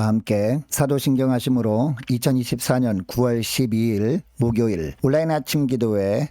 다 함께 사도신경 하심으로 2024년 9월 12일 목요일 온라인 아침 기도회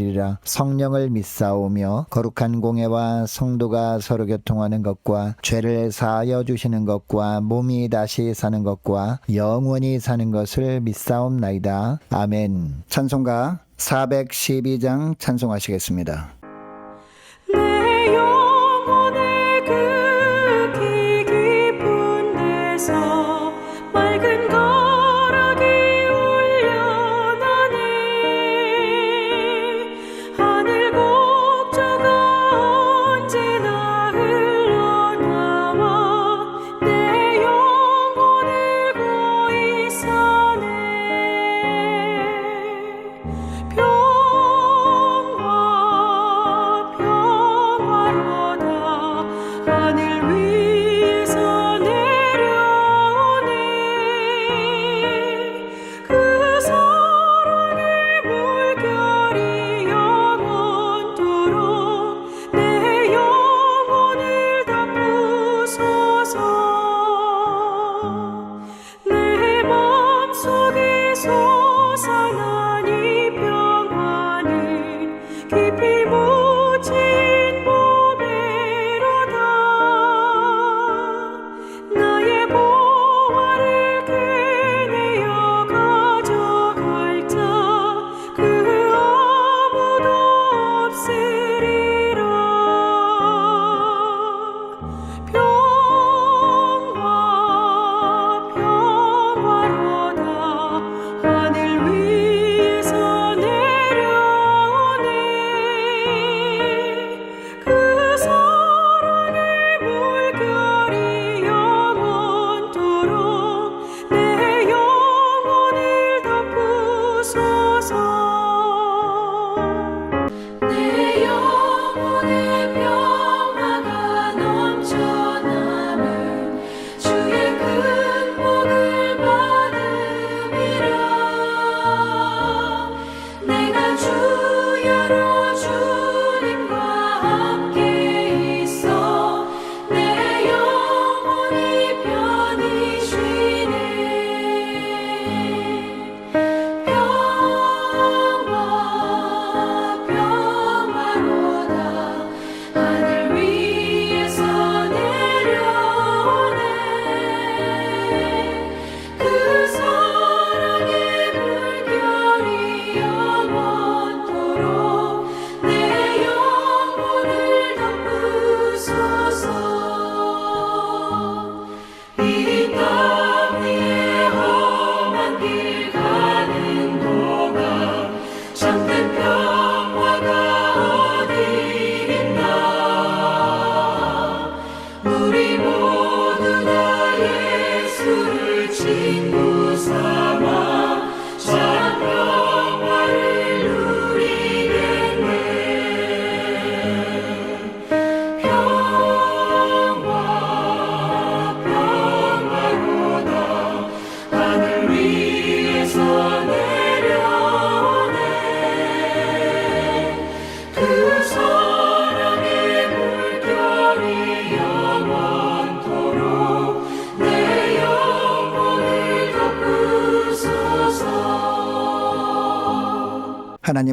리라 성령을 믿사오며 거룩한 공예와 성도가 서로 교통하는 것과 죄를 사하여 주시는 것과 몸이 다시 사는 것과 영원히 사는 것을 믿사옵나이다. 아멘. 찬송가 412장 찬송하시겠습니다.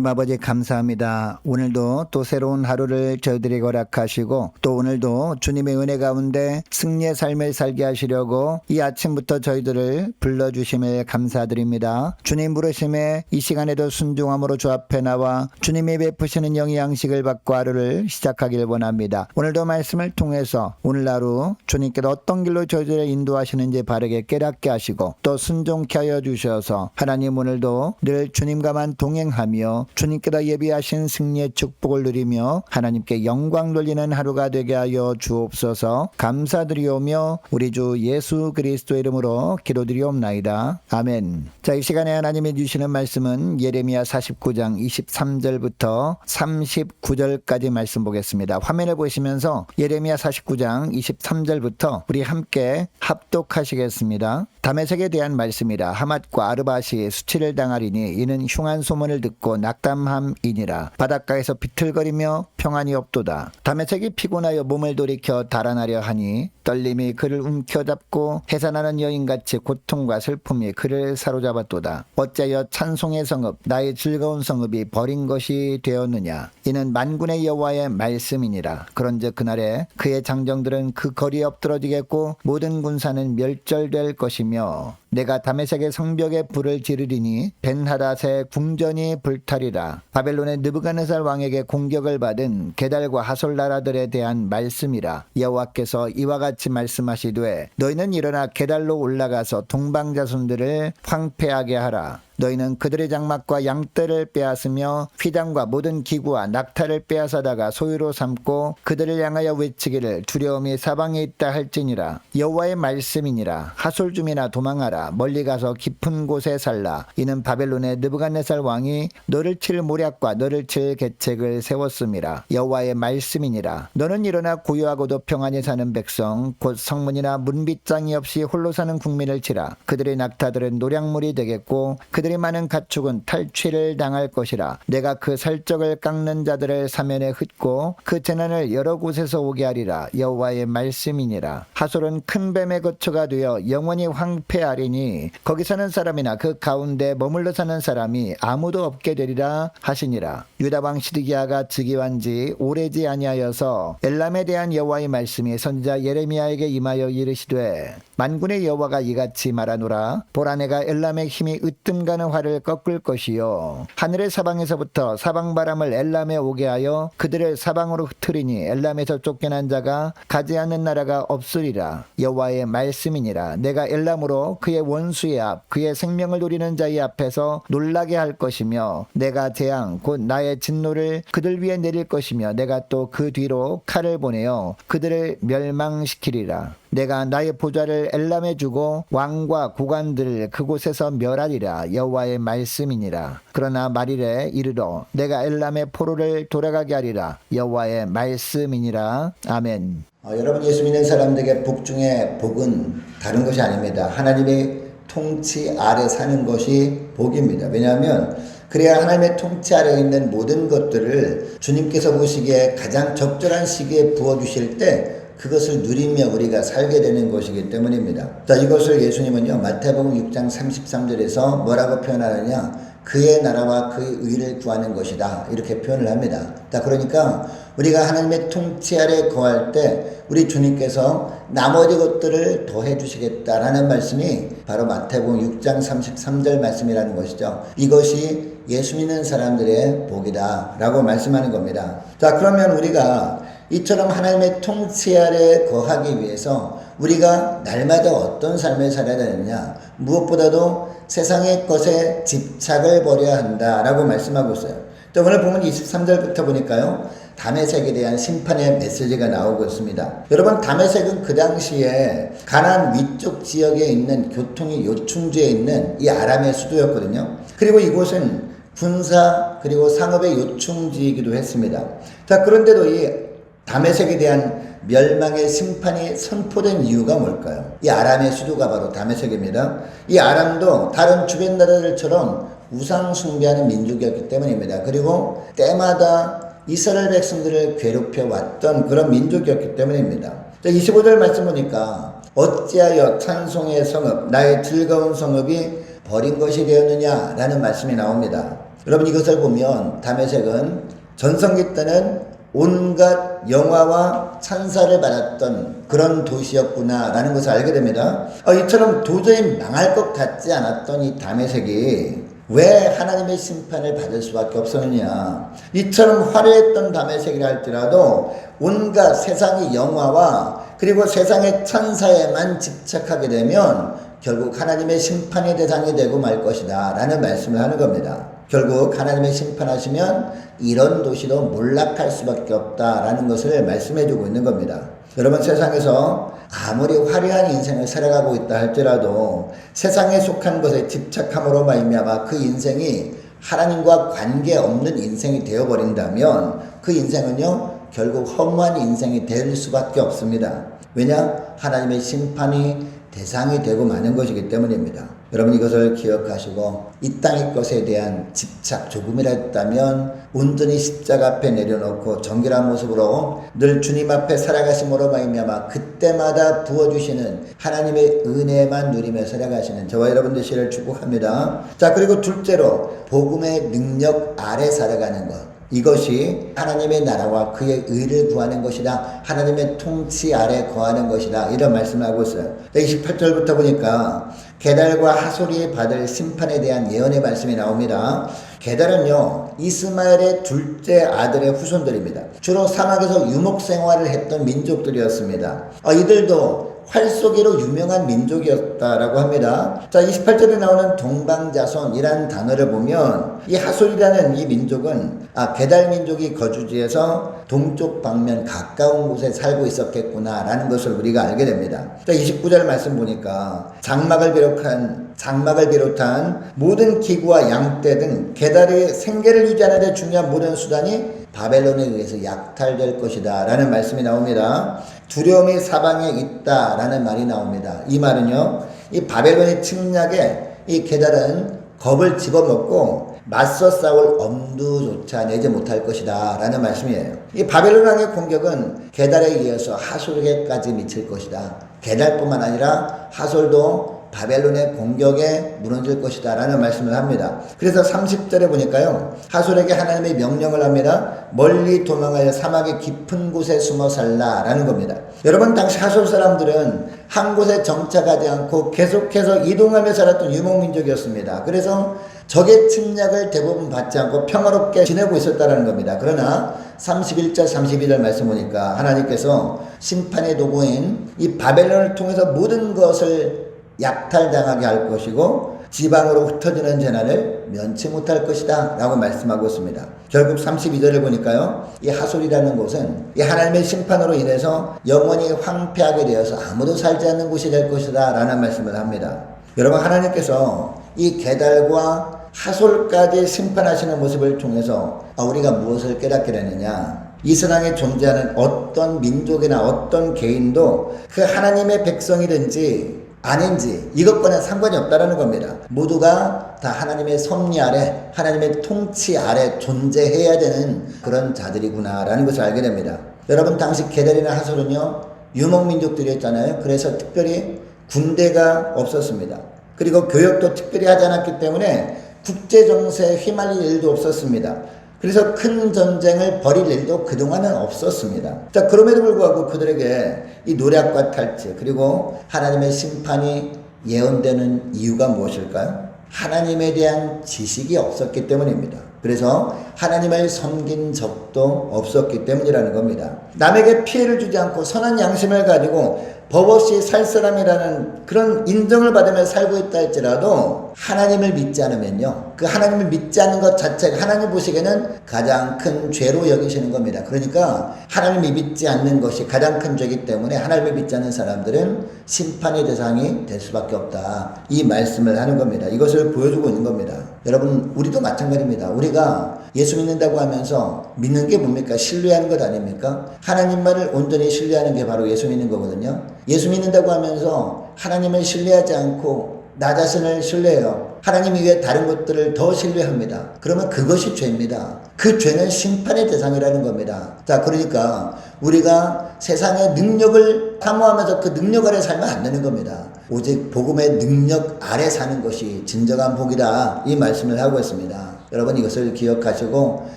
하나님 아버지 감사합니다. 오늘도 또 새로운 하루를 저희들에게 허락하시고 또 오늘도 주님의 은혜 가운데 승리의 삶을 살게 하시려고 이 아침부터 저희들을 불러주심을 감사드립니다. 주님 부르심에 이 시간에도 순종함으로 주 앞에 나와 주님이 베푸시는 영의 양식을 받고 하루를 시작하길 원합니다. 오늘도 말씀을 통해서 오늘 하루 주님께서 어떤 길로 저희들을 인도하시는지 바르게 깨닫게 하시고 또 순종케 하여 주셔서 하나님 오늘도 늘 주님과만 동행하며 하며 주님께서 예비하신 승리의 축복을 누리며 하나님께 영광 돌리는 하루가 되게 하여 주옵소서 감사드리오며 우리 주 예수 그리스도 이름으로 기도드리옵나이다. 아멘. 자, 이 시간에 하나님이 주시는 말씀은 예레미야 49장 23절부터 39절까지 말씀 보겠습니다. 화면을 보시면서 예레미야 49장 23절부터 우리 함께 합독하시겠습니다. 다메섹에 대한 말씀이라 하맛과 아르바시 수치를 당하리니 이는 흉한 소문을 듣고 낙 담함이니라. 바닷가에서 비틀거리며 평안이 없도다. 다메섹이 피곤하여 몸을 돌이켜 달아나려 하니 떨림이 그를 움켜잡고 해산하는 여인같이 고통과 슬픔이 그를 사로잡았도다. 어째여 찬송의 성읍 나의 즐거운 성읍이 버린 것이 되었느냐? 이는 만군의 여호와의 말씀이니라. 그런즉 그날에 그의 장정들은 그 거리에 엎드러지겠고 모든 군사는 멸절될 것이며 내가 다메섹의 성벽에 불을 지르리니 벤하닷의 궁전이 불타리라. 바벨론의 느부갓네살 왕에게 공격을 받은 게달과 하솔 나라들에 대한 말씀이라. 여호와께서 이와 같이 말씀하시되 너희는 일어나 게달로 올라가서 동방 자손들을 황폐하게 하라 너희는 그들의 장막과 양떼를 빼앗으며 휘장과 모든 기구와 낙타를 빼앗아다가 소유로 삼고 그들을 향하여 외치기를 두려움이 사방에 있다 할지니라. 여호와의 말씀이니라. 하솔줌이나 도망하라. 멀리 가서 깊은 곳에 살라. 이는 바벨론의 느부갓네살 왕이 너를 칠 모략과 너를 칠 계책을 세웠음이라. 여호와의 말씀이니라. 너는 일어나 고요하고도 평안히 사는 백성 곧 성문이나 문빗장이 없이 홀로 사는 국민을 치라. 그들의 낙타들은 노량물이 되겠고 그들의 많은 가축은 탈취를 당할 것이라 내가 그 살적을 깎는 자들을 사면에 흩고 그 재난을 여러 곳에서 오게 하리라. 여호와의 말씀이니라. 하솔은 큰 뱀의 거처가 되어 영원히 황폐하리니 거기 사는 사람이나 그 가운데 머물러 사는 사람이 아무도 없게 되리라 하시니라. 유다 왕 시드기야가 즉위한 지 오래지 아니하여서 엘람에 대한 여호와의 말씀이 선지자 예레미야에게 임하여 이르시되 만군의 여호와가 이같이 말하노라. 보라 내가 엘람의 힘이 으뜸 가는 활을 꺾을 것이요. 하늘의 사방에서부터 사방 바람을 엘람에 오게 하여 그들을 사방으로 흩으리니 엘람에서 쫓겨난 자가 가지 않는 나라가 없으리라. 여호와의 말씀이니라. 내가 엘람으로 그의 원수의 앞 그의 생명을 노리는 자의 앞에서 놀라게 할 것이며 내가 재앙 곧 나의 진노를 그들 위에 내릴 것이며 내가 또 그 뒤로 칼을 보내어 그들을 멸망시키리라 내가 나의 보좌를 엘람에 주고 왕과 구관들을 그곳에서 멸하리라 여호와의 말씀이니라 그러나 말이래 이르러 내가 엘람의 포로를 돌아가게 하리라 여호와의 말씀이니라 아멘 어, 여러분 예수 믿는 사람들에게 복 중에 복은 다른 것이 아닙니다. 하나님의 통치 아래 사는 것이 복입니다. 왜냐하면 그래야 하나님의 통치 아래 있는 모든 것들을 주님께서 보시기에 가장 적절한 시기에 부어주실 때 그것을 누리며 우리가 살게 되는 것이기 때문입니다. 자, 이것을 예수님은요, 마태복음 6장 33절에서 뭐라고 표현하느냐? 그의 나라와 그의 의를 구하는 것이다. 이렇게 표현을 합니다. 자, 그러니까 우리가 하나님의 통치 아래 거할 때 우리 주님께서 나머지 것들을 더해 주시겠다라는 말씀이 바로 마태복음 6장 33절 말씀이라는 것이죠. 이것이 예수 믿는 사람들의 복이다라고 말씀하는 겁니다. 자, 그러면 우리가 이처럼 하나님의 통치 아래 거하기 위해서 우리가 날마다 어떤 삶을 살아야 되느냐 무엇보다도 세상의 것에 집착을 버려야 한다라고 말씀하고 있어요. 자, 오늘 보면 23절부터 보니까요. 다메섹에 대한 심판의 메시지가 나오고 있습니다. 여러분 다메섹은 그 당시에 가난 위쪽 지역에 있는 교통이 요충지에 있는 이 아람의 수도였거든요. 그리고 이곳은 군사 그리고 상업의 요충지이기도 했습니다. 자 그런데도 이 다메섹에 대한 멸망의 심판이 선포된 이유가 뭘까요? 이 아람의 수도가 바로 다메섹입니다. 이 아람도 다른 주변 나라들처럼 우상 숭배하는 민족이었기 때문입니다. 그리고 때마다 이스라엘 백성들을 괴롭혀 왔던 그런 민족이었기 때문입니다. 25절 말씀 보니까 어찌하여 찬송의 성읍 나의 즐거운 성읍이 버린 것이 되었느냐라는 말씀이 나옵니다. 여러분 이것을 보면 다메섹은 전성기 때는 온갖 영화와 찬사를 받았던 그런 도시였구나라는 것을 알게 됩니다. 어, 이처럼 도저히 망할 것 같지 않았던 이 다메섹이 왜 하나님의 심판을 받을 수밖에 없었느냐. 이처럼 화려했던 다메섹이라 할지라도 온갖 세상의 영화와 그리고 세상의 천사에만 집착하게 되면 결국 하나님의 심판의 대상이 되고 말 것이다. 라는 말씀을 하는 겁니다. 결국 하나님의 심판하시면 이런 도시도 몰락할 수밖에 없다라는 것을 말씀해 주고 있는 겁니다. 여러분 세상에서 아무리 화려한 인생을 살아가고 있다 할지라도 세상에 속한 것에 집착함으로 말미암아 그 인생이 하나님과 관계 없는 인생이 되어 버린다면 그 인생은요 결국 허무한 인생이 될 수밖에 없습니다. 왜냐 하나님의 심판이 대상이 되고 마는 것이기 때문입니다. 여러분 이것을 기억하시고 이 땅의 것에 대한 집착 조금이라 했다면 온전히 십자가 앞에 내려놓고 정결한 모습으로 늘 주님 앞에 살아가심으로 말미암아 그때마다 부어주시는 하나님의 은혜만 누리며 살아가시는 저와 여러분 되시기를 축복합니다. 자 그리고 둘째로 복음의 능력 아래 살아가는 것. 이것이 하나님의 나라와 그의 의를 구하는 것이다. 하나님의 통치 아래 거하는 것이다. 이런 말씀을 하고 있어요. 28절부터 보니까 게달과 하솔이 받을 심판에 대한 예언의 말씀이 나옵니다. 게달은요, 이스마엘의 둘째 아들의 후손들입니다. 주로 사막에서 유목 생활을 했던 민족들이었습니다. 어, 이들도 활쏘기로 유명한 민족이었다라고 합니다. 자, 28절에 나오는 동방자손이라는 단어를 보면 이 하솔이라는 이 민족은 아, 게달 민족이 거주지에서 동쪽 방면 가까운 곳에 살고 있었겠구나라는 것을 우리가 알게 됩니다. 자, 29절 말씀 보니까 장막을 비롯한 장막을 비롯한 모든 기구와 양떼 등 게달의 생계를 유지하는 데 중요한 모든 수단이 바벨론에 의해서 약탈될 것이다 라는 말씀이 나옵니다. 두려움이 사방에 있다 라는 말이 나옵니다. 이 말은요, 이 바벨론의 침략에 이 게달은 겁을 집어먹고 맞서 싸울 엄두조차 내지 못할 것이다 라는 말씀이에요. 이 바벨론 왕의 공격은 게달에 이어서 하솔에게까지 미칠 것이다. 게달뿐만 아니라 하솔도 바벨론의 공격에 무너질 것이다 라는 말씀을 합니다. 그래서 30절에 보니까요. 하솔에게 하나님의 명령을 합니다. 멀리 도망하여 사막의 깊은 곳에 숨어 살라 라는 겁니다. 여러분 당시 하솔 사람들은 한 곳에 정착하지 않고 계속해서 이동하며 살았던 유목민족이었습니다. 그래서 적의 침략을 대부분 받지 않고 평화롭게 지내고 있었다는 겁니다. 그러나 31절 32절 말씀 보니까 하나님께서 심판의 도구인 이 바벨론을 통해서 모든 것을 약탈당하게 할 것이고 지방으로 흩어지는 재난을 면치 못할 것이다 라고 말씀하고 있습니다. 결국 32절을 보니까요. 이 하솔이라는 곳은 이 하나님의 심판으로 인해서 영원히 황폐하게 되어서 아무도 살지 않는 곳이 될 것이다 라는 말씀을 합니다. 여러분 하나님께서 이 게달과 하솔까지 심판하시는 모습을 통해서 아, 우리가 무엇을 깨닫게 되느냐 이 세상에 존재하는 어떤 민족이나 어떤 개인도 그 하나님의 백성이든지 아닌지 이것과는 상관이 없다라는 겁니다. 모두가 다 하나님의 섭리 아래 하나님의 통치 아래 존재해야 되는 그런 자들이구나라는 것을 알게 됩니다. 여러분 당시 게달이나 하솔은요 유목 민족들이었잖아요. 그래서 특별히 군대가 없었습니다. 그리고 교역도 특별히 하지 않았기 때문에 국제 정세에 휘말릴 일도 없었습니다. 그래서 큰 전쟁을 벌일 일도 그동안은 없었습니다. 자, 그럼에도 불구하고 그들에게 이 노략과 탈취, 그리고 하나님의 심판이 예언되는 이유가 무엇일까요? 하나님에 대한 지식이 없었기 때문입니다. 그래서 하나님을 섬긴 적도 없었기 때문이라는 겁니다. 남에게 피해를 주지 않고 선한 양심을 가지고 법 없이 살 사람이라는 그런 인정을 받으며 살고 있다 할지라도 하나님을 믿지 않으면요. 그 하나님을 믿지 않는 것 자체가 하나님 보시기에는 가장 큰 죄로 여기시는 겁니다. 그러니까 하나님을 믿지 않는 것이 가장 큰 죄이기 때문에 하나님을 믿지 않는 사람들은 심판의 대상이 될 수밖에 없다. 이 말씀을 하는 겁니다. 이것을 보여주고 있는 겁니다. 여러분, 우리도 마찬가지입니다. 우리가 예수 믿는다고 하면서 믿는 게 뭡니까? 신뢰하는 것 아닙니까? 하나님만을 온전히 신뢰하는 게 바로 예수 믿는 거거든요. 예수 믿는다고 하면서 하나님을 신뢰하지 않고 나 자신을 신뢰해요. 하나님 이외에 다른 것들을 더 신뢰합니다. 그러면 그것이 죄입니다. 그 죄는 심판의 대상이라는 겁니다. 자, 그러니까 우리가 세상의 능력을 사모하면서 그 능력 아래 살면 안 되는 겁니다. 오직 복음의 능력 아래 사는 것이 진정한 복이다. 이 말씀을 하고 있습니다. 여러분 이것을 기억하시고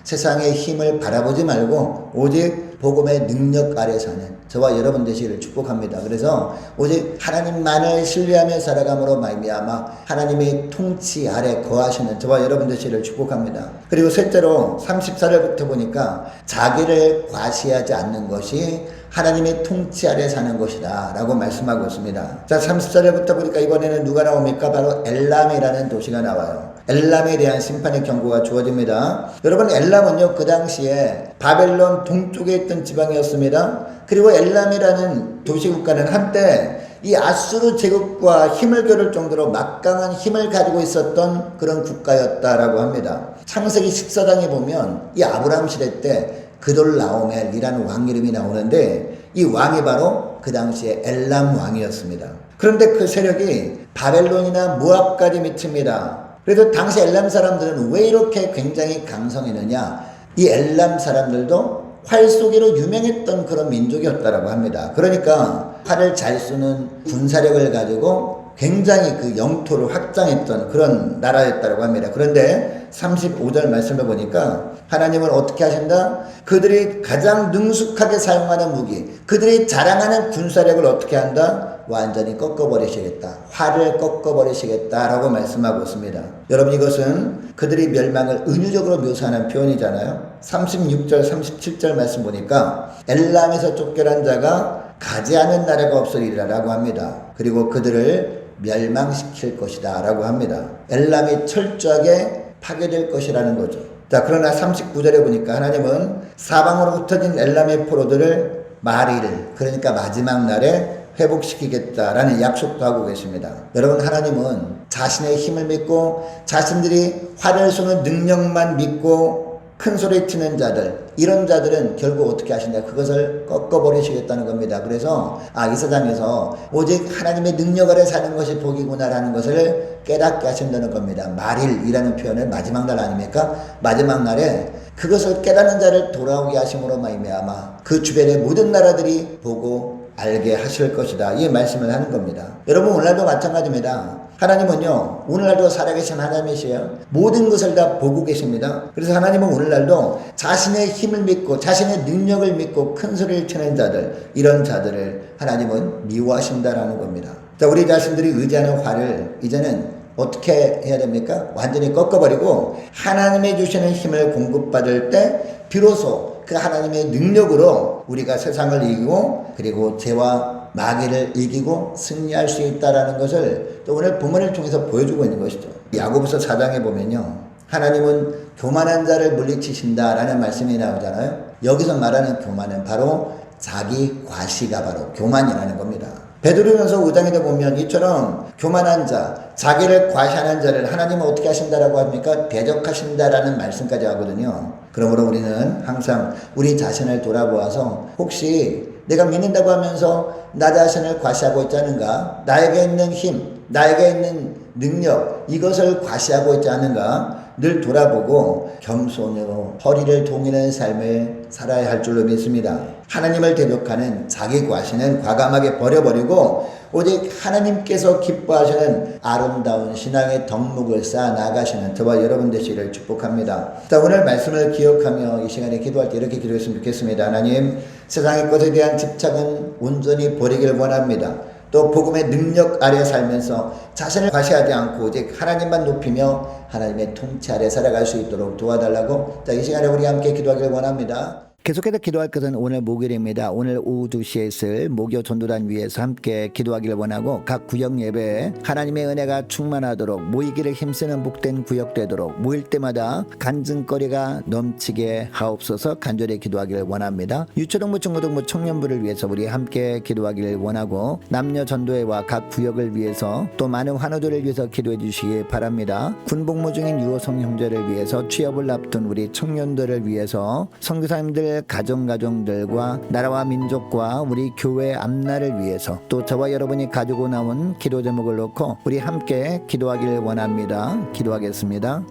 세상의 힘을 바라보지 말고 오직 복음의 능력 아래 사는 저와 여러분 되시기를 축복합니다. 그래서 오직 하나님만을 신뢰하며 살아감으로 말미암아 하나님의 통치 아래 거하시는 저와 여러분 되시기를 축복합니다. 그리고 셋째로 34절부터 보니까 자기를 과시하지 않는 것이 하나님의 통치 아래 사는 것이다 라고 말씀하고 있습니다. 자 30절부터 보니까 이번에는 누가 나옵니까? 바로 엘람이라는 도시가 나와요. 엘람에 대한 심판의 경고가 주어집니다. 여러분 엘람은요 그 당시에 바벨론 동쪽에 있던 지방이었습니다. 그리고 엘람이라는 도시국가는 한때 이 아수르 제국과 힘을 겨룰 정도로 막강한 힘을 가지고 있었던 그런 국가였다라고 합니다. 창세기 14장에 보면 이 아브라함 시대 때 그돌 라오멜이라는 왕 이름이 나오는데 이 왕이 바로 그 당시에 엘람 왕이었습니다. 그런데 그 세력이 바벨론이나 모압까지 미칩니다. 그래서 당시 엘람 사람들은 왜 이렇게 굉장히 강성했느냐? 이 엘람 사람들도 활 쏘기로 유명했던 그런 민족이었다라고 합니다. 그러니까 활을 잘 쏘는 군사력을 가지고 굉장히 그 영토를 확장했던 그런 나라였다고 합니다. 그런데 35절 말씀을 보니까 하나님은 어떻게 하신다? 그들이 가장 능숙하게 사용하는 무기, 그들이 자랑하는 군사력을 어떻게 한다? 완전히 꺾어버리시겠다. 활을 꺾어버리시겠다 라고 말씀하고 있습니다. 여러분 이것은 그들의 멸망을 은유적으로 묘사하는 표현이잖아요. 36절, 37절 말씀 보니까 엘람에서 쫓겨난 자가 가지 않은 나라가 없으리라라고 합니다. 그리고 그들을 멸망시킬 것이다 라고 합니다. 엘람이 철저하게 파괴될 것이라는 거죠. 자, 그러나 39절에 보니까 하나님은 사방으로 흩어진 엘람의 포로들을 마리를, 그러니까 마지막 날에 회복시키겠다라는 약속도 하고 계십니다. 여러분, 하나님은 자신의 힘을 믿고 자신들이 활을 쏘는 능력만 믿고 큰 소리 치는 자들, 이런 자들은 결국 어떻게 하신다? 그것을 꺾어버리시겠다는 겁니다. 그래서, 아, 이 세상에서 오직 하나님의 능력 아래 사는 것이 복이구나라는 것을 깨닫게 하신다는 겁니다. 말일이라는 표현을 마지막 날 아닙니까? 마지막 날에 그것을 깨닫는 자를 돌아오게 하심으로 말미암아 그 주변의 모든 나라들이 보고 알게 하실 것이다. 이 말씀을 하는 겁니다. 여러분 오늘날도 마찬가지입니다. 하나님은요 오늘날도 살아계신 하나님이시에요. 모든 것을 다 보고 계십니다. 그래서 하나님은 오늘날도 자신의 힘을 믿고 자신의 능력을 믿고 큰 소리를 치는 자들 이런 자들을 하나님은 미워하신다라는 겁니다. 자 우리 자신들이 의지하는 화를 이제는 어떻게 해야 됩니까? 완전히 꺾어버리고 하나님의 주시는 힘을 공급받을 때 비로소 그 하나님의 능력으로 우리가 세상을 이기고 그리고 죄와 마귀를 이기고 승리할 수 있다라는 것을 또 오늘 본문을 통해서 보여주고 있는 것이죠. 야고보서 4장에 보면요. 하나님은 교만한 자를 물리치신다라는 말씀이 나오잖아요. 여기서 말하는 교만은 바로 자기 과시가 바로 교만이라는 겁니다. 베드로전서 5장에도 보면 이처럼 교만한 자, 자기를 과시하는 자를 하나님은 어떻게 하신다라고 합니까? 대적하신다라는 말씀까지 하거든요. 그러므로 우리는 항상 우리 자신을 돌아보아서 혹시 내가 믿는다고 하면서 나 자신을 과시하고 있지 않은가? 나에게 있는 힘, 나에게 있는 능력, 이것을 과시하고 있지 않은가? 늘 돌아보고 겸손으로 허리를 동이는 삶을 살아야 할 줄로 믿습니다. 하나님을 대적하는 자기 과시는 과감하게 버려버리고 오직 하나님께서 기뻐하시는 아름다운 신앙의 덕목을 쌓아 나가시는 저와 여러분 되시기를 축복합니다. 자, 오늘 말씀을 기억하며 이 시간에 기도할 때 이렇게 기도했으면 좋겠습니다. 하나님, 세상의 것에 대한 집착은 온전히 버리길 원합니다. 또 복음의 능력 아래 살면서 자신을 과시하지 않고 오직 하나님만 높이며 하나님의 통치 아래 살아갈 수 있도록 도와달라고 자, 이 시간에 우리 함께 기도하길 원합니다. 계속해서 기도할 것은 오늘 목요일입니다. 오늘 오후 2시에 있을 목요 전도단 위에서 함께 기도하길 원하고 각 구역 예배에 하나님의 은혜가 충만하도록 모이기를 힘쓰는 복된 구역 되도록 모일 때마다 간증거리가 넘치게 하옵소서 간절히 기도하기를 원합니다. 유초동부 중고등부 청년부를 위해서 우리 함께 기도하기를 원하고 남녀 전도회와 각 구역을 위해서 또 많은 환우들을 위해서 기도해 주시기 바랍니다. 군복무 중인 유호성 형제를 위해서 취업을 앞둔 우리 청년들을 위해서 선교사님들 가정 가정들과 나라와 민족과 우리 교회 앞날을 위해서 또 저와 여러분이 가지고 나온 기도 제목을 놓고 우리 함께 기도하기를 원합니다. 기도하겠습니다.